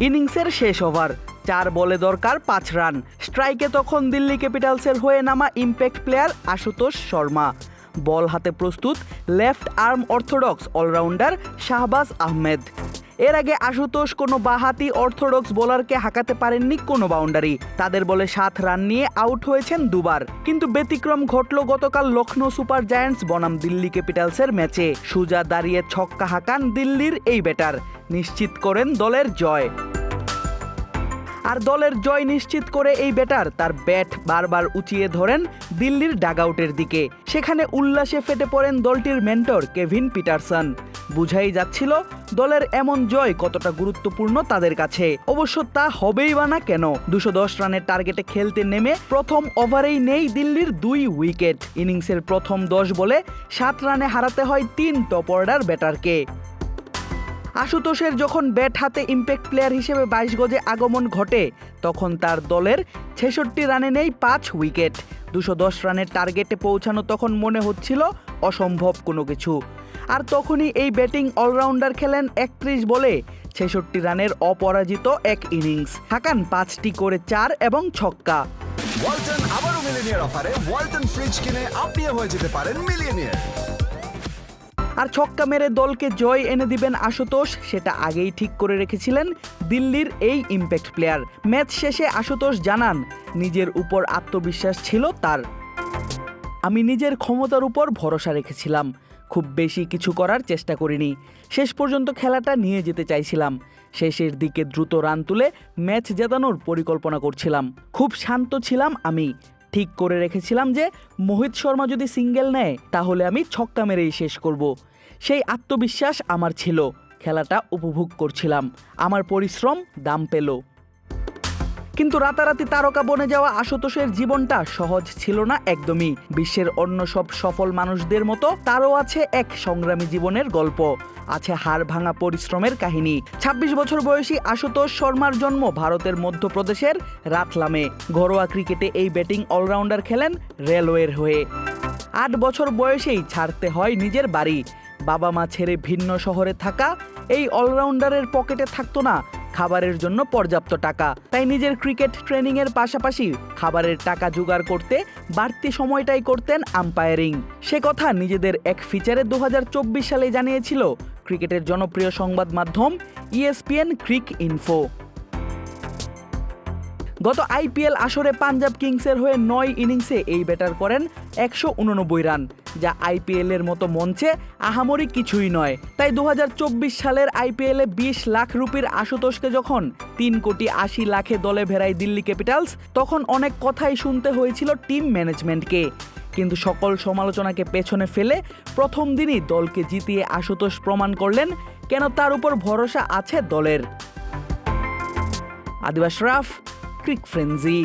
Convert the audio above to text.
ইনিংসের শেষ ওভার। চার বলে দরকার পাঁচ রান। স্ট্রাইকে তখন দিল্লি ক্যাপিটালসের হয়ে নামা impact player Ashutosh Sharma. Ball হাতে প্রস্তুত left arm orthodox allrounder Shahbaz Ahmed. এর আগে আশুতোষ কোনো বাহাতি অর্থোডক্স বোলারকে হাঁকাতে পারেননি কোনো বাউন্ডারি। তাদের বলে সাত রান নিয়ে আউট হয়েছেন দুবার। কিন্তু ব্যতিক্রম ঘটল গতকাল লখনৌ সুপার জায়ান্টস বনাম দিল্লি ক্যাপিটালসের ম্যাচে। সুজা দাঁড়িয়ে ছক্কা হাঁকান দিল্লির এই ব্যাটার। নিশ্চিত করেন দলের জয়। আর দলের জয় নিশ্চিত করে এই ব্যাটার তার ব্যাট বারবার উঁচিয়ে ধরেন দিল্লির ডাগআউটের দিকে। সেখানে উল্লাসে ফেটে পড়েন দলটির মেন্টর কেভিন পিটারসন। বুঝাই যাচ্ছিল, দলের এমন জয় কতটা গুরুত্বপূর্ণ তাদের কাছে। অবশ্য তা হবেই বা না কেন? দুশো দশ রানের টার্গেটে খেলতে নেমে প্রথম ওভারেই নেই দিল্লির দুই উইকেট। ইনিংসের প্রথম দশ বলে সাত রানে হারাতে হয় তিন টপ অর্ডার ব্যাটারকে। আশুতোষের যখন ব্যাট হাতে ইম্প্যাক্ট প্লেয়ার হিসেবে বাইশ গজে আগমন ঘটে, তখন তার দলের ছেষট্টি রানে নেই পাঁচ উইকেট। দুশো দশ রানের টার্গেটে পৌঁছানো তখন মনে হচ্ছিল অসম্ভব কোনো কিছু। আর তখনই এই ব্যাটিং অলরাউন্ডার খেলেন একত্রিশ বলে, ছেষট্টি রানের অপরাজিত এক ইনিংস। হাকান পাঁচটি করে চার এবং ছক্কা। ওয়ালটন আবারও মিলিনিয়ার অফারে, ওয়ালটন ফ্রিজ কিনে আপনিও হয়ে যেতে পারেন আর ছক্কা মেরে দলকে জয় এনে দিবেন আশুতোষ, সেটা আগেই ঠিক করে রেখেছিলেন দিল্লির এই ইম্প্যাক্ট প্লেয়ার। ম্যাচ শেষে আশুতোষ জানান, নিজের উপর আত্মবিশ্বাস ছিল তার। আমি নিজের ক্ষমতার উপর ভরসা রেখেছিলাম। খুব বেশি কিছু করার চেষ্টা করিনি। শেষ পর্যন্ত খেলাটা নিয়ে যেতে চাইছিলাম। শেষের দিকে দ্রুত রান তুলে ম্যাচ জেতানোর পরিকল্পনা করছিলাম। খুব শান্ত ছিলাম আমি। ঠিক করে রেখেছিলাম যে মোহিত শর্মা যদি সিঙ্গেল নেয়, তাহলে আমি ছক্কা মেরেই শেষ করব। সেই আত্মবিশ্বাস আমার ছিল। খেলাটা উপভোগ করছিলাম। আমার পরিশ্রম দাম পেল। কিন্তু রাতারাতি তারকা বনে যাওয়া আশুতোষের জীবনটা সহজ ছিল না একদমই। বিশ্বের অন্য সব সফল মানুষদের মতো তারও আছে এক সংগ্রামী জীবনের গল্প। আছে হাড় ভাঙা পরিশ্রমের কাহিনী। ২৬ বছর বয়সী আশুতোষ শর্মার জন্ম ভারতের মধ্যপ্রদেশের রাতলামে। ঘরোয়া ক্রিকেটে এই ব্যাটিং অলরাউন্ডার খেলেন রেলওয়ের হয়ে। আট বছর বয়সেই ছাড়তে হয় নিজের বাড়ি। বাবা মা ছেড়ে ভিন্ন শহরে থাকা এই অলরাউন্ডারের পকেটে থাকতো না খাবারের জন্য পর্যাপ্ত টাকা। তাই নিজের ক্রিকেট ট্রেনিংয়ের পাশাপাশি খাবারের টাকা জোগাড় করতে বাড়তি সময়টাই করতেন আম্পায়ারিং। সে কথা নিজেদের এক ফিচারে দু হাজার চব্বিশ সালে জানিয়েছিল ক্রিকেটের জনপ্রিয় সংবাদ মাধ্যম ইএসপিএন ক্রিক ইনফো। গত আইপিএল আসরে পাঞ্জাব কিংসের হয়ে নয় ইনিংসে এই ব্যাটার করেন একশো উননব্বই রান, যা আইপিএল এর মতো মঞ্চে আহামরি কিছুই নয়। তাই দু হাজার চব্বিশ সালের আইপিএলে বিশ লাখ রুপির আশুতোষকে যখন তিন কোটি আশি লাখে দলে ভেড়ায় দিল্লি ক্যাপিটালস, তখন অনেক কথাই শুনতে হয়েছিল টিম ম্যানেজমেন্টকে। কিন্তু সকল সমালোচনাকে পেছনে ফেলে প্রথম দিনই দলকে জিতিয়ে আশুতোষ প্রমাণ করলেন কেন তার উপর ভরসা আছে দলের। আদিবাস রাফ ক্রিক ফ্রেন্জি